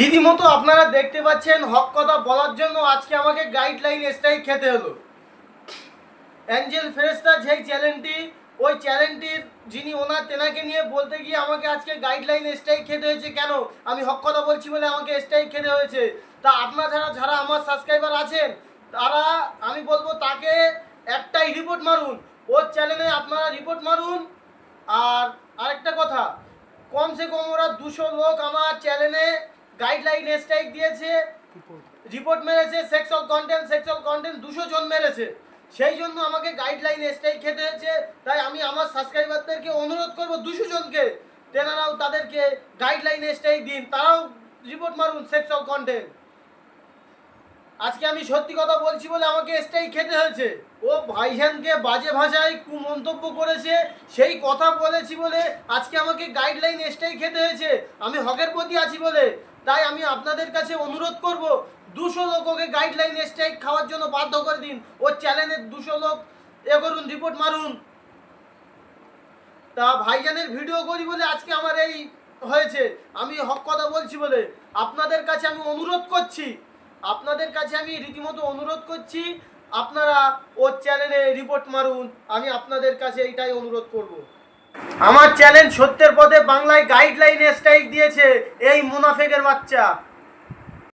রীতিমতো আপনারা দেখতে পাচ্ছেন হক কথা বলার জন্য আজকে আমাকে গাইডলাইন স্ট্রাইক খেতে হলো। অ্যাঞ্জেল ফেরেস্তা যেই চ্যানেলটি ওই চ্যানেলটির যিনি ওনার তেনাকে নিয়ে বলতে গিয়ে আমাকে আজকে গাইডলাইন স্ট্রাইক খেতে হয়েছে, কেন? আমি হক কথা বলছি বলে আমাকে স্ট্রাইক খেতে হয়েছে। তা আপনারা যারা যারা আমার সাবস্ক্রাইবার আছেন, তারা, আমি বলব তাকে একটাই রিপোর্ট মারুন। ওর চ্যানেলে আপনারা রিপোর্ট মারুন। আর আরেকটা কথা, কমসে কম ওরা দুশো লোক আমার চ্যানেলে গাইডলাইন স্ট্রাইক দিয়েছে রিপোর্ট মেরেছে সেক্সুয়াল কন্টেন্ট সেক্সুয়াল কন্টেন্ট দুশো জন মেরেছে। সেই জন্য আমাকে গাইডলাইন স্ট্রাইক খেতে হয়েছে তাই আমি আমার সাবস্ক্রাইবারদেরকে অনুরোধ করব দুশো জনকে তেনারাও তাদেরকে গাইডলাইন স্ট্রাইক দিন তারাও রিপোর্ট মারুন সেক্সুয়াল কন্টেন্ট আজকে আমি সত্যি কথা বলছি বলে আমাকে স্ট্রাইক খেতে হয়েছে। ও ভাইজানকে বাজে ভাষায় কুমন্তব্য করেছে সেই কথা বলেছি বলে আজকে আমাকে গাইডলাইন স্ট্রাইক খেতে হয়েছে। আমি হকের প্রতি আছি বলে তাই আমি আপনাদের কাছে অনুরোধ করব, দুশো লোক ওকে গাইডলাইন স্ট্রাইক খাওয়ার জন্য বাধ্য করে দিন। ওর চ্যানেলের দুশো লোক এ করুন রিপোর্ট মারুন। তা ভাইজানের ভিডিও করি বলে আজকে আমার এই হয়েছে। আমি হক কথা বলছি বলে আপনাদের কাছে আমি অনুরোধ করছি। আপনাদের কাছে আমি রীতিমতো অনুরোধ করছি, আপনারা ওর চ্যানেলে রিপোর্ট মারুন। আমি আপনাদের কাছে এইটাই অনুরোধ করব। আমার চ্যালেঞ্জ সত্যের পথে বাংলায় গাইডলাইন স্ট্রাইক দিয়েছে এই মুনাফেকের বাচ্চা।